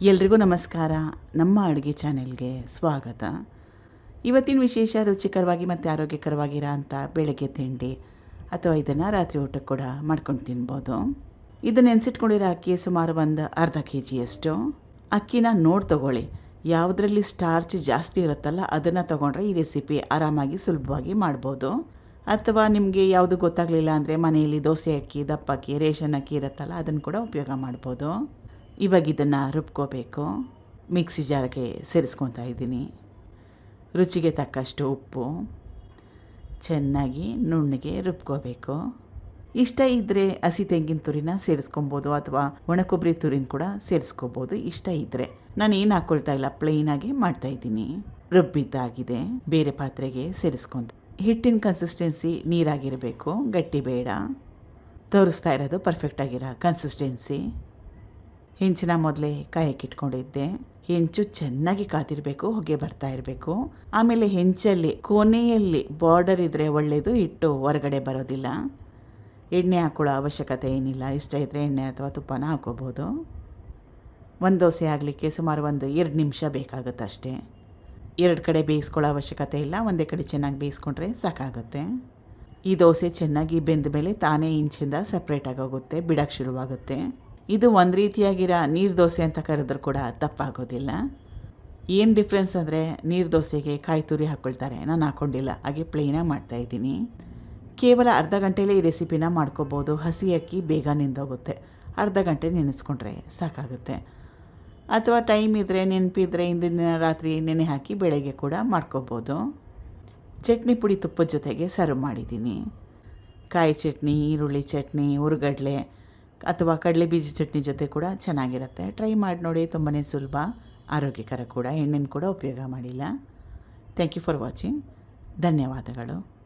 ಎಲ್ರಿಗೂ ನಮಸ್ಕಾರ. ನಮ್ಮ ಅಡುಗೆ ಚಾನೆಲ್ಗೆ ಸ್ವಾಗತ. ಇವತ್ತಿನ ವಿಶೇಷ ರುಚಿಕರವಾಗಿ ಮತ್ತು ಆರೋಗ್ಯಕರವಾಗಿರೋ ಅಂಥ ಬೆಳಗ್ಗೆ ತಿಂಡಿ ಅಥವಾ ಇದನ್ನು ರಾತ್ರಿ ಊಟಕ್ಕೆ ಕೂಡ ಮಾಡ್ಕೊಂಡು ತಿನ್ಬೋದು. ಇದನ್ನು ನೆನೆಸಿಟ್ಕೊಂಡಿರೋ ಅಕ್ಕಿ ಸುಮಾರು ಒಂದು ಅರ್ಧ ಕೆ ಜಿಯಷ್ಟು ಅಕ್ಕಿನ ನೋಡಿ ತಗೊಳ್ಳಿ. ಯಾವುದರಲ್ಲಿ ಸ್ಟಾರ್ಚ್ ಜಾಸ್ತಿ ಇರುತ್ತಲ್ಲ ಅದನ್ನು ತೊಗೊಂಡ್ರೆ ಈ ರೆಸಿಪಿ ಆರಾಮಾಗಿ ಸುಲಭವಾಗಿ ಮಾಡ್ಬೋದು. ಅಥವಾ ನಿಮಗೆ ಯಾವುದು ಗೊತ್ತಾಗಲಿಲ್ಲ ಅಂದರೆ ಮನೆಯಲ್ಲಿ ದೋಸೆ ಅಕ್ಕಿ, ದಪ್ಪ ಅಕ್ಕಿ, ರೇಷನ್ ಅಕ್ಕಿ ಇರುತ್ತಲ್ಲ ಅದನ್ನು ಕೂಡ ಉಪಯೋಗ ಮಾಡ್ಬೋದು. ಇವಾಗ ಇದನ್ನು ರುಬ್ಕೋಬೇಕು. ಮಿಕ್ಸಿ ಜಾರ್ಗೆ ಸೇರಿಸ್ಕೊತಾ ಇದ್ದೀನಿ. ರುಚಿಗೆ ತಕ್ಕಷ್ಟು ಉಪ್ಪು. ಚೆನ್ನಾಗಿ ನುಣ್ಣಗೆ ರುಬ್ಕೋಬೇಕು. ಇಷ್ಟ ಇದ್ದರೆ ಹಸಿ ತೆಂಗಿನ ತುರಿನ ಸೇರಿಸ್ಕೊಬೋದು ಅಥವಾ ಒಣಕೊಬ್ಬರಿ ತುರಿನ ಕೂಡ ಸೇರಿಸ್ಕೋಬೋದು. ಇಷ್ಟ ಇದ್ದರೆ ನಾನು ಏನು ಹಾಕ್ಕೊಳ್ತಾ ಇಲ್ಲ ಪ್ಲೈನಾಗಿ ಮಾಡ್ತಾ ಇದ್ದೀನಿ. ರುಬ್ಬಿದ್ದಾಗಿದೆ. ಬೇರೆ ಪಾತ್ರೆಗೆ ಸೇರಿಸ್ಕೊಂಡು ಹಿಟ್ಟಿನ ಕನ್ಸಿಸ್ಟೆನ್ಸಿ ನೀರಾಗಿರಬೇಕು, ಗಟ್ಟಿ ಬೇಡ. ತೋರಿಸ್ತಾ ಇರೋದು ಪರ್ಫೆಕ್ಟಾಗಿರೋ ಕನ್ಸಿಸ್ಟೆನ್ಸಿ ಹೆಂಚಿನ ಮೊದಲೇ ಕಾಯಕ್ಕಿಟ್ಕೊಂಡಿದ್ದೆ ಹೆಂಚು ಚೆನ್ನಾಗಿ ಕಾದಿರಬೇಕು, ಹೊಗೆ ಬರ್ತಾ ಇರಬೇಕು. ಆಮೇಲೆ ಹೆಂಚಲ್ಲಿ ಕೊನೆಯಲ್ಲಿ ಬಾರ್ಡರ್ ಇದ್ದರೆ ಒಳ್ಳೆಯದು ಇಟ್ಟು ಹೊರಗಡೆ ಬರೋದಿಲ್ಲ. ಎಣ್ಣೆ ಹಾಕೊಳ್ಳೋ ಅವಶ್ಯಕತೆ ಏನಿಲ್ಲ. ಇಷ್ಟ ಇದ್ದರೆ ಎಣ್ಣೆ ಅಥವಾ ತುಪ್ಪನ ಹಾಕೋಬೋದು ಒಂದು ದೋಸೆ ಆಗಲಿಕ್ಕೆ ಸುಮಾರು ಒಂದು ಎರಡು ನಿಮಿಷ ಬೇಕಾಗುತ್ತೆ ಅಷ್ಟೇ. ಎರಡು ಕಡೆ ಬೇಯಿಸ್ಕೊಳ್ಳೋ ಅವಶ್ಯಕತೆ ಇಲ್ಲ. ಒಂದೇ ಕಡೆ ಚೆನ್ನಾಗಿ ಬೇಯಿಸ್ಕೊಂಡ್ರೆ ಸಾಕಾಗುತ್ತೆ. ಈ ದೋಸೆ ಚೆನ್ನಾಗಿ ಬೆಂದ ಮೇಲೆ ತಾನೇ ಇಂಚಿಂದ ಸಪ್ರೇಟಾಗಿ ಹೋಗುತ್ತೆ ಬಿಡಕ್ಕೆ ಶುರುವಾಗುತ್ತೆ. ಇದು ಒಂದು ರೀತಿಯಾಗಿರೋ ನೀರು ದೋಸೆ ಅಂತ ಕರೆದ್ರೂ ಕೂಡ ತಪ್ಪಾಗೋದಿಲ್ಲ. ಏನು ಡಿಫ್ರೆನ್ಸ್ ಅಂದರೆ ನೀರು ದೋಸೆಗೆ ಕಾಯಿ ತುರಿ ಹಾಕ್ಕೊಳ್ತಾರೆ ನಾನು ಹಾಕ್ಕೊಂಡಿಲ್ಲ ಹಾಗೆ ಪ್ಲೇನಾಗಿ ಮಾಡ್ತಾಯಿದ್ದೀನಿ ಕೇವಲ ಅರ್ಧ ಗಂಟೆಯಲ್ಲೇ ಈ ರೆಸಿಪಿನ ಮಾಡ್ಕೋಬೋದು. ಹಸಿ ಅಕ್ಕಿ ಬೇಗ ನಿಂದೋಗುತ್ತೆ. ಅರ್ಧ ಗಂಟೆ ನೆನೆಸ್ಕೊಂಡ್ರೆ ಸಾಕಾಗುತ್ತೆ. ಅಥವಾ ಟೈಮ್ ಇದ್ದರೆ ನೆನಪಿದ್ರೆ ಹಿಂದಿನ ದಿನ ರಾತ್ರಿ ನೆನೆ ಹಾಕಿ ಬೆಳಗ್ಗೆ ಕೂಡ ಮಾಡ್ಕೋಬೋದು. ಚಟ್ನಿ ಪುಡಿ ತುಪ್ಪದ ಜೊತೆಗೆ ಸರ್ವ್ ಮಾಡಿದ್ದೀನಿ. ಕಾಯಿ ಚಟ್ನಿ, ಈರುಳ್ಳಿ ಚಟ್ನಿ ಹುರುಗಡ್ಲೆ ಅಥವಾ ಕಡಲೆ ಬೀಜ ಚಟ್ನಿ ಜೊತೆ ಕೂಡ ಚೆನ್ನಾಗಿರುತ್ತೆ. ಟ್ರೈ ಮಾಡಿ ನೋಡಿ ತುಂಬಾ ಸುಲಭ, ಆರೋಗ್ಯಕರ ಕೂಡ. ಎಣ್ಣೆನ ಕೂಡ ಉಪಯೋಗ ಮಾಡಿಲ್ಲ. ಥ್ಯಾಂಕ್ ಯು ಫಾರ್ ವಾಚಿಂಗ್ ಧನ್ಯವಾದಗಳು.